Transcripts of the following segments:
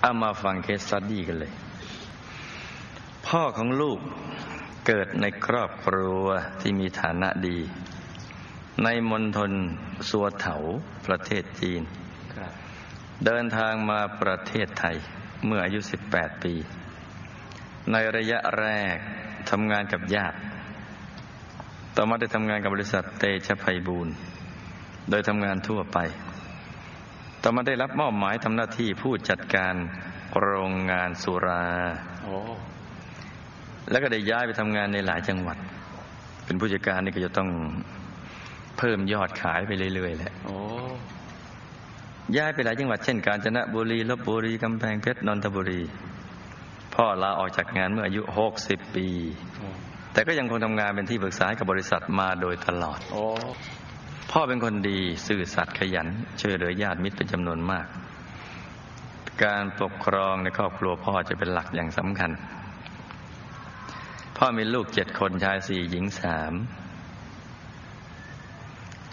เอามาฟังเคสสตดี้กันเลย พ่อของลูกเกิดในครอบครัวที่มีฐานะดี ในมณฑลสัวเถาประเทศจีน เดินทางมาประเทศไทยเมื่ออายุ 18 ปี ในระยะแรกทำงานกับญาติ ต่อมาได้ทำงานกับบริษัทเตชะไพบูรณ์โดยทำงานทั่วไป ต่อมาได้รับมอบหมายทำหน้าที่ผู้จัดการโรงงานสุราโอ้แล้วก็ได้ย้ายไปทำงานในหลายจังหวัด เป็นผู้จัดการนี่ก็จะต้องเพิ่มยอดขายไปเรื่อยๆแหละโอ้ย้ายไปหลายจังหวัดเช่นกาญจนบุรีลบบุรีกำแพงเพชรนนทบุรี พ่อลาออกจากงานเมื่ออายุ60ปีโอ้แต่ก็ยังคงทำงานเป็นที่ปรึกษาให้กับบริษัทมาโดยตลอดโอ้ พ่อเป็นคนดีซื่อสัตย์ขยันช่วยเหลือญาติมิตรเป็นจำนวนมาก การปกครองในครอบครัวพ่อจะเป็นหลักอย่างสำคัญ พ่อมีลูกเจ็ดคนชายสี่หญิงสาม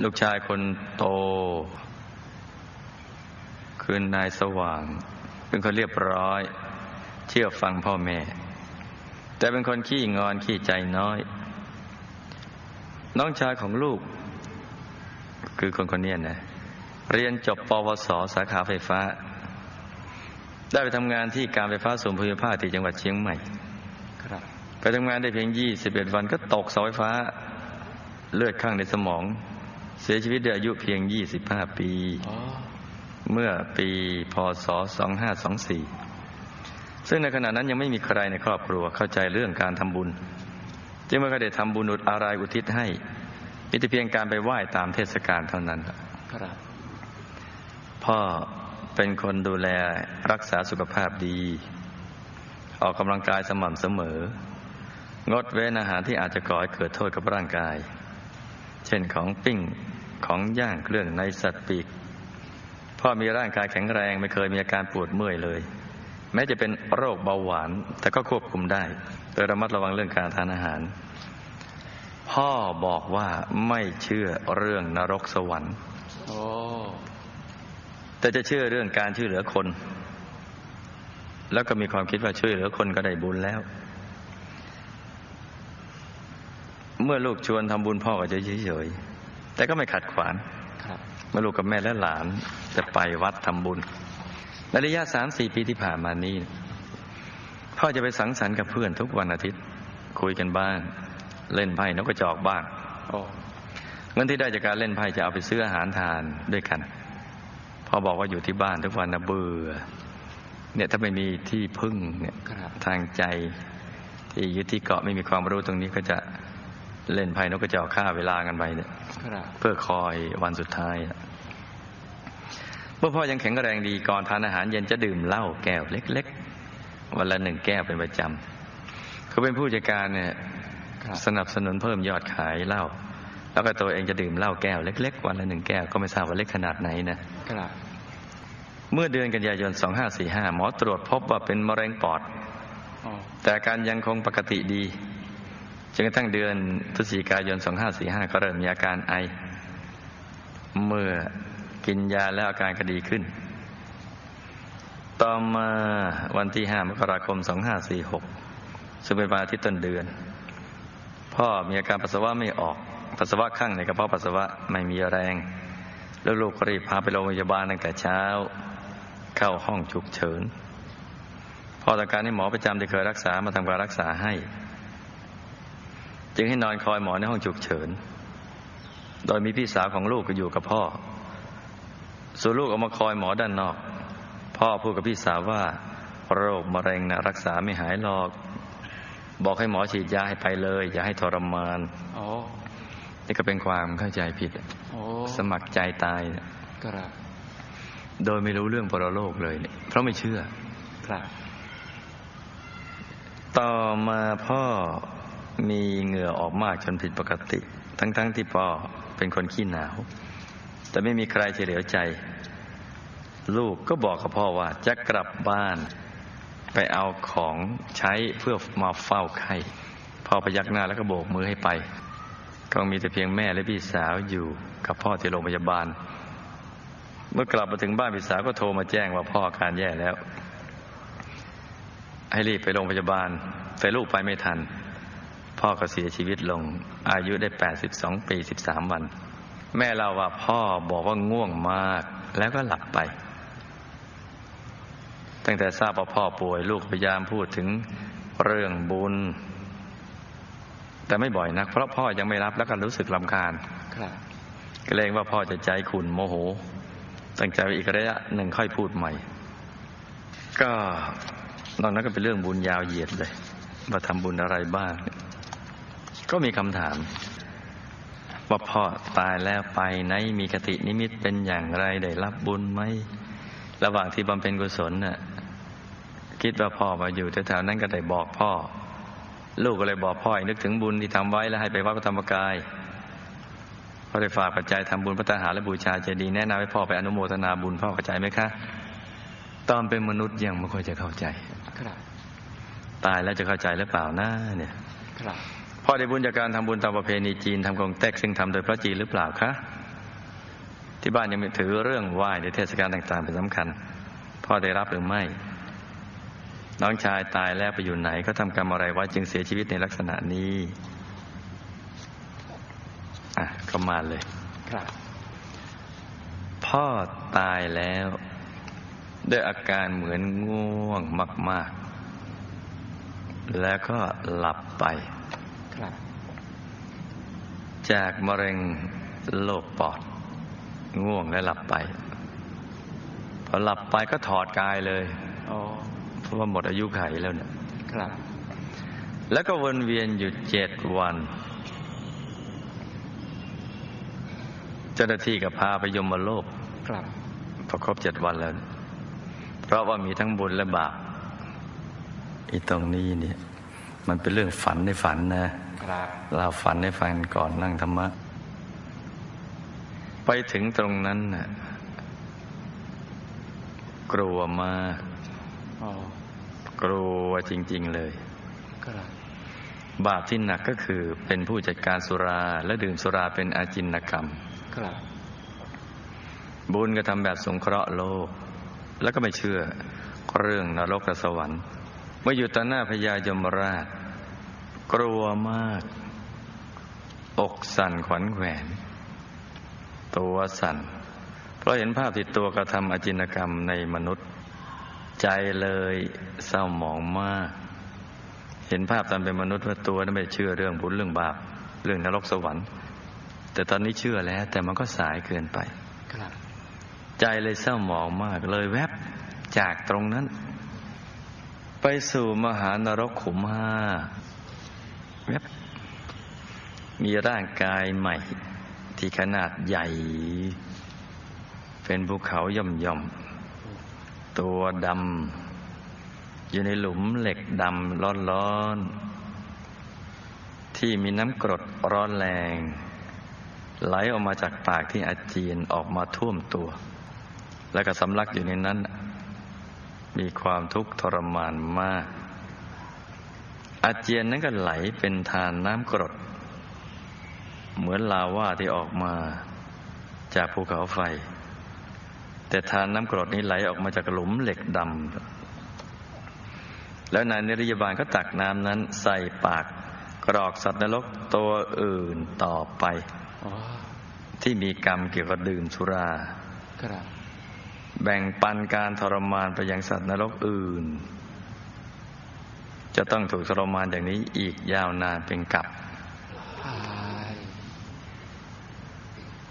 ลูกชายคนโต คือนายสว่าง เป็นคนเรียบร้อย เชื่อฟังพ่อแม่ แต่เป็นคนขี้งอนขี้ใจน้อย น้องชายของลูก คือคนคนนี้นะเรียนจบปวสสาขาไฟฟ้า ได้ไปทำงานที่การไฟฟ้าส่วนภูมิภาคที่จังหวัดเชียงใหม่ครับไปทำงานได้เพียง21วันก็ตกเสาไฟฟ้า เลือดข้างในสมอง เสียชีวิตด้วยอายุเพียง25ปีโอ้เมื่อปีพศ2524ซึ่งในขณะนั้นยังไม่มีใครในครอบครัวเข้าใจเรื่องการทำบุญ จึงไม่เคยได้ทำบุญอุดอะไรอุทิศให้ มีแต่เพียงการไปไหว้ตามเทศกาลเท่านั้นครับพ่อเป็นคนดูแลรักษาสุขภาพดี ออกกำลังกายสม่ำเสมอ งดเว้นอาหารที่อาจจะก่อให้เกิดโทษกับร่างกาย เช่นของปิ้งของย่างเครื่องในสัตว์ปีก พ่อมีร่างกายแข็งแรงไม่เคยมีอาการปวดเมื่อยเลย แม้จะเป็นโรคเบาหวานแต่ก็ควบคุมได้ โดยระมัดระวังเรื่องการทานอาหาร พ่อบอกว่าไม่เชื่อเรื่องนรกสวรรค์โอ้แต่จะเชื่อเรื่องการช่วยเหลือคน แล้วก็มีความคิดว่าช่วยเหลือคนก็ได้บุญแล้ว เมื่อลูกชวนทำบุญพ่อก็จะเฉยๆแต่ก็ไม่ขัดขวางครับเมื่อลูกกับแม่และหลานจะไปวัดทำบุญในระยะสามสี่ปีที่ผ่านมานี้ พ่อจะไปสังสรรค์กับเพื่อนทุกวันอาทิตย์ คุยกันบ้าง เล่นไพ่นกกระจอกบ้างโอ้เงินที่ได้จากการเล่นไพ่จะเอาไปซื้ออาหารทานด้วยกัน พอบอกว่าอยู่ที่บ้านทุกวันนะเบื่อ เนี่ยถ้าไม่มีที่พึ่งเนี่ยครับทางใจที่ยึดที่เกาะไม่มีความรู้ตรงนี้ก็จะเล่นไพ่นกกระจอกฆ่าเวลากันไปเนี่ยครับเพื่อคอยวันสุดท้ายอะเมื่อพ่อยังแข็งแรงดีก่อนทานอาหารเย็นจะดื่มเหล้าแก้วเล็ก ๆ วันละหนึ่งแก้วเป็นประจำเขาเป็นผู้จัดการเนี่ยครับ สนับสนุนเพิ่มยอดขายเหล้าแล้วก็ตัวเองจะดื่มเหล้าแก้วเล็ก ๆ วันละหนึ่งแก้วก็ไม่ทราบว่าเล็กขนาดไหนนะครับเมื่อเดือนกันยายน 2545 หมอตรวจพบว่าเป็นมะเร็งปอดโอ้แต่อาการยังคงปกติดีจนกระทั่งเดือนพฤศจิกายน 2545 ก็เริ่มมีอาการไอ เมื่อกินยาแล้วอาการก็ดีขึ้น ต่อมาวันที่ 5 มกราคม 2546ซึ่งเป็นวันอาทิตย์ต้นเดือน พ่อมีอาการปัสสาวะไม่ออก ปัสสาวะข้างในกระเพาะปัสสาวะไม่มีแรง แล้วลูกก็รีบพาไปโรงพยาบาลตั้งแต่เช้า เข้าห้องฉุกเฉินพ่อต้องการให้หมอประจำที่เคยรักษามาทำการรักษาให้ จึงให้นอนคอยหมอในห้องฉุกเฉิน โดยมีพี่สาวของลูกก็อยู่กับพ่อ ส่วนลูกออกมาคอยหมอด้านนอก พ่อพูดกับพี่สาวว่า โรคมะเร็งนะรักษาไม่หายหรอก บอกให้หมอฉีดยาให้ไปเลย อย่าให้ทรมานโอ้นี่ก็เป็นความเข้าใจผิดโอ้สมัครใจตายเนี่ยครับโดยไม่รู้เรื่องปรโลกเลยเนี่ยเพราะไม่เชื่อ ครับ ต่อมาพ่อมีเหงื่อออกมากจนผิดปกติ ทั้งๆทที่พ่อเป็นคนขี้หนาว แต่ไม่มีใครเฉลียวใจ ลูกก็บอกกับพ่อว่าจะกลับบ้าน ไปเอาของใช้เพื่อมาเฝ้าไข้พ่อพยักหน้าแล้วก็โบกมือให้ไป ก็มีแต่เพียงแม่และพี่สาวอยู่กับพ่อที่โรงพยาบาล เมื่อกลับมาถึงบ้านพี่สาวก็โทรมาแจ้งว่าพ่ออาการแย่แล้ว ให้รีบไปโรงพยาบาล แต่ลูกไปไม่ทัน พ่อก็เสียชีวิตลง อายุได้ 82 ปี 13 วัน แม่เล่าว่าพ่อบอกว่าง่วงมากแล้วก็หลับไป ตั้งแต่ทราบว่าพ่อป่วย ลูกพยายามพูดถึงเรื่องบุญ แต่ไม่บ่อยนัก เพราะพ่อยังไม่รับแล้วก็รู้สึกลำคาญครับเกรงว่าพ่อจะใจขุ่นโมโห ตั้งใจไว้อีกระยะหนึ่งค่อยพูดใหม่ ก็นอกนั้นก็เป็นเรื่องบุญยาวเหยียดเลยว่าทำบุญอะไรบ้าง ก็มีคำถาม ว่าพ่อตายแล้วไปไหนมีคตินิมิตเป็นอย่างไรได้รับบุญไหมระหว่างที่บำเพ็ญกุศลน่ะ คิดว่าพ่อมาอยู่แถวๆนั้นก็ได้บอกพ่อ ลูกก็เลยบอกพ่อให้นึกถึงบุญที่ทำไว้แล้วให้ไปวัดพระธรรมกายพอได้ฝากปัจจัยทำบุญพระทหารและบูชาเจดีย์แนะนำให้พ่อไปอนุโมทนาบุญพ่อเข้าใจไหมคะ ตอนเป็นมนุษย์ยังไม่ค่อยจะเข้าใจครับตายแล้วจะเข้าใจหรือเปล่านะเนี่ยครับพ่อได้บุญจากการทำบุญตามประเพณีจีนทำกงเต็กซึ่งทำโดยพระจีนหรือเปล่าคะที่บ้านยังถือเรื่องไหว้ในเทศกาลต่างๆเป็นสำคัญ พ่อได้รับหรือไม่ น้องชายตายแล้วไปอยู่ไหนเขาทำกรรมอะไรไว้จึงเสียชีวิตในลักษณะนี้ อะก็มาเลย ครับ พ่อตายแล้ว ด้วยอาการเหมือนง่วงมาก ๆ แล้วก็หลับไป ครับ จากมะเร็งโรคปอด ง่วงและหลับไปพอหลับไปก็ถอดกายเลย อ๋อ เพราะว่าหมดอายุไขแล้วเนี่ยครับ แล้วก็วนเวียนอยู่เจ็ดวัน เจ้าหน้าที่ก็พาไปยมโลกครับพอครบเจ็ดวันแล้ว เพราะว่ามีทั้งบุญและบาปอีตรงนี้เนี่ย มันเป็นเรื่องฝันในฝันนะครับเราฝันให้ฟังก่อนนั่งธรรมะ ไปถึงตรงนั้นน่ะกลัวมากอ๋อ กลัวจริง ๆ เลยครับบาปที่หนักก็คือเป็นผู้จัดการสุราและดื่มสุราเป็นอาจินกรรมครับบุญก็ทำแบบสงเคราะห์โลก แล้วก็ไม่เชื่อเรื่องนรกกับสวรรค์ เมื่ออยู่ต่อหน้าพญายมราช กลัวมาก อกสั่นขวัญแขวน ตัวสั่น เพราะเห็นภาพติดตัวกระทำอจินกรรมในมนุษย์ ใจเลยเศร้าหมองมาก เห็นภาพตอนเป็นมนุษย์ว่าตัวนั้นไม่เชื่อเรื่องบุญเรื่องบาป เรื่องนรกสวรรค์ แต่ตอนนี้เชื่อแล้ว แต่มันก็สายเกินไปครับ ใจเลยเศร้าหมองมากเลยแวบจากตรงนั้น ไปสู่มหานรกขุมห้าแวบมีร่างกายใหม่ที่ขนาดใหญ่ เป็นภูเขาย่อมย่อมๆ ตัวดำอยู่ในหลุมเหล็กดำร้อนร้อนๆ ที่มีน้ำกรดร้อนแรง ไหลออกมาจากปากที่อาเจียนออกมาท่วมตัว แล้วก็สำลักอยู่ในนั้น มีความทุกข์ทรมานมาก อาเจียนนั้นก็ไหลเป็นทานน้ำกรด เหมือนลาว่าที่ออกมาจากภูเขาไฟ แต่ทานน้ำกรดนี้ไหลออกมาจากหลุมเหล็กดำแล้วนายนิรยาบาลก็ตักน้ำนั้นใส่ปากกรอกสัตว์นรกตัวอื่นต่อไปอที่มีกรรมเกี่ยวกับดื่มสุราครับแบ่งปันการทรมานไปยังสัตว์นรกอื่น จะต้องถูกทรมานอย่างนี้อีกยาวนานเป็นกับ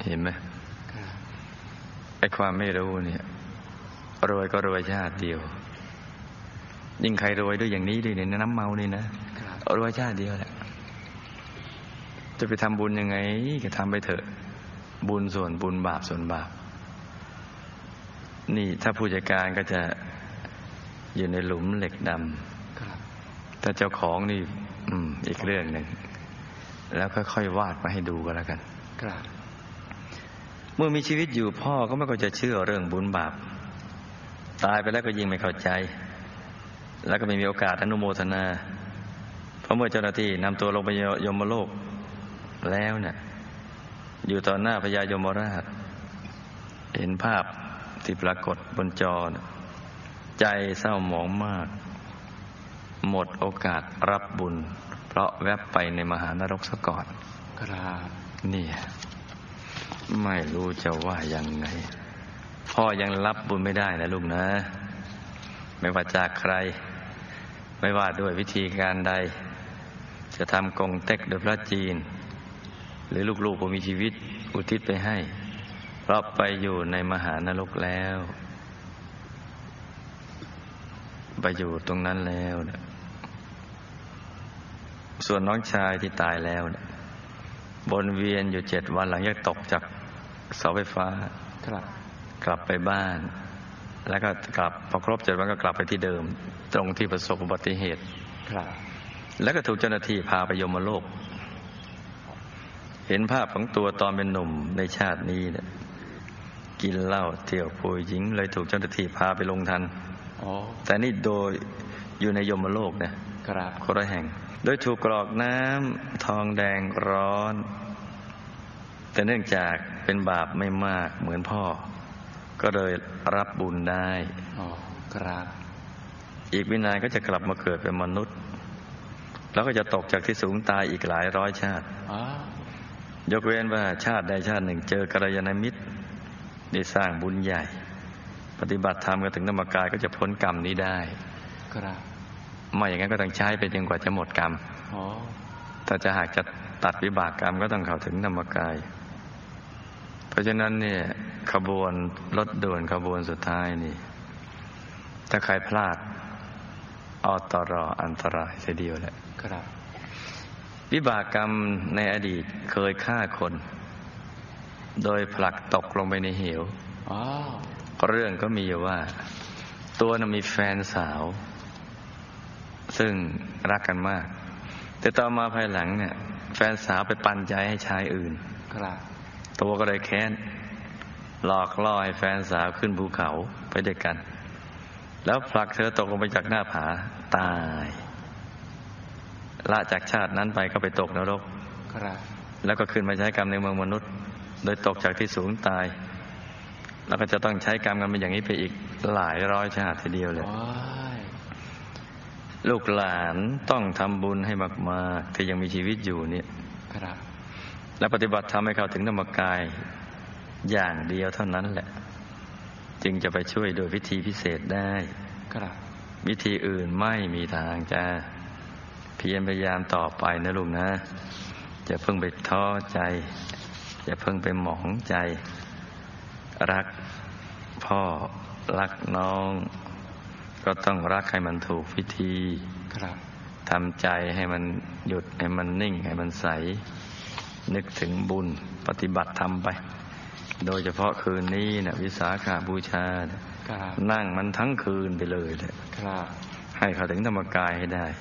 เห็นไหม อ้ความไม่รู้เนี่ย รวยก็รวยชาติเดียว ยิ่งใครรวยด้วยอย่างนี้ด้วยเนี่ยน้ำเมานี่นะครับรวยชาติเดียวแหละจะไปทำบุญยังไง ก็ทำไปเถอะ บุญส่วนบุญบาปส่วนบาป นี่ถ้าผู้จัดการก็จะอยู่ในหลุมเหล็กดำครับถ้าเจ้าของนี่ อืม อีกเรื่องหนึ่งแล้วค่อยๆวาดมาให้ดูก็แล้วกัน ครับ เมื่อมีชีวิตอยู่พ่อก็ไม่ก็จะเชื่อเรื่องบุญบาป ตายไปแล้วก็ยิ่งไม่เข้าใจ แล้วก็ไม่มีโอกาสอนุโมทนา เพราะเมื่อเจ้าหน้าที่นำตัวลงไปยมโลกแล้วเนี่ยอยู่ต่อหน้าพญายมราช เห็นภาพที่ปรากฏบนจอน่ะใจเศร้าหมองมาก หมดโอกาสรับบุญ เพราะแวบไปในมหานรกซะก่อน ครับ เนี่ย ไม่รู้จะว่ายังไง พ่อยังรับบุญไม่ได้นะลูกนะ ไม่ว่าจากใคร ไม่ว่าด้วยวิธีการใด จะทำกงเต็กโดยพระจีน หรือลูกๆผมมีชีวิตอุทิศไปให้ เพราะไปอยู่ในมหานรกแล้ว ไปอยู่ตรงนั้นแล้วส่วนน้องชายที่ตายแล้วบนเวียนอยู่เจ็ดวันหลังจากตกจาก เสาไฟฟ้าครับกลับไปบ้าน แล้วก็กลับพอครบเจ็ดวันก็กลับไปที่เดิม ตรงที่ประสบอุบัติเหตุครับแล้วก็ถูกเจ้าหน้าที่พาไปยมโลก เห็นภาพของตัวตอนเป็นหนุ่มในชาตินี้เนี่ยกินเหล้าเที่ยวผู้หญิง เลยถูกเจ้าหน้าที่พาไปลงทันอ๋อแต่นี่โดยอยู่ในยมโลกเนี่ยครับคนละแห่ง โดยถูกกรอกน้ำทองแดงร้อน แต่เนื่องจากเป็นบาปไม่มากเหมือนพ่อ ก็เลยรับบุญได้อ๋อครับ อีกวินานก็จะกลับมาเกิดเป็นมนุษย์ แล้วก็จะตกจากที่สูงตายอีกหลายร้อยชาติอ๋อยกเว้นว่าชาติใดชาติหนึ่งเจอกัลยาณมิตรได้สร้างบุญใหญ่ ปฏิบัติธรรมก็ถึงธรรมกายก็จะพ้นกรรมนี้ได้ครับไม่อย่างนั้นก็ต้องใช้ไปจนกว่าจะหมดกรรมอ๋อถ้าจะหากจะตัดวิบากกรรมก็ต้องเข้าถึงธรรมกายเพ ราะฉะนั้นเนี่ยขบวนรถด่วนขบวนสุดท้ายนี่ ถ้าใครพลาดอตรออันตรายทีเดียวแหละครับ วิบากกรรมในอดีตเคยฆ่าคน โดยผลักตกลงไปในเหวอ๋อเรื่องก็มีอยู่ว่า ตัวน่ะมีแฟนสาว ซึ่งรักกันมาก แต่ต่อมาภายหลังเนี่ย แฟนสาวไปปันใจให้ชายอื่น ครับ ตัวก็เลยแค้น หลอกล่อให้แฟนสาวขึ้นภูเขาไปด้วยกัน แล้วผลักเธอตกลงไปจากหน้าผาตาย ละจากชาตินั้นไปก็ไปตกนรกครับแล้วก็ขึ้นมาใช้กรรมในเมืองมนุษย์ โดยตกจากที่สูงตาย แล้วก็จะต้องใช้กรรมกันเป็นอย่างนี้ไปอีกหลายร้อยชาติทีเดียวเลยโอ้ยลูกหลานต้องทำบุญให้มาก ๆ ที่ยังมีชีวิตอยู่เนี่ยครับ และปฏิบัติทำให้เขาถึงธรรมกายอย่างเดียวเท่านั้นแหละ จึงจะไปช่วยโดยวิธีพิเศษได้ครับวิธีอื่นไม่มีทางจะเพียรพยายามต่อไปนะลูกนะอย่าเพิ่งไปท้อใจ อย่าเพิ่งไปหมองใจ รักพ่อรักน้อง ก็ต้องรักให้มันถูกวิธีครับทำใจให้มันหยุดให้มันนิ่งให้มันใส นึกถึงบุญปฏิบัติธรรมไป โดยเฉพาะคืนนี้เนะวิสาขาบูชาเนี่ยครับนั่งมันทั้งคืนไปเลยเลยครับให้เขาถึงธรรมกายให้ได้ค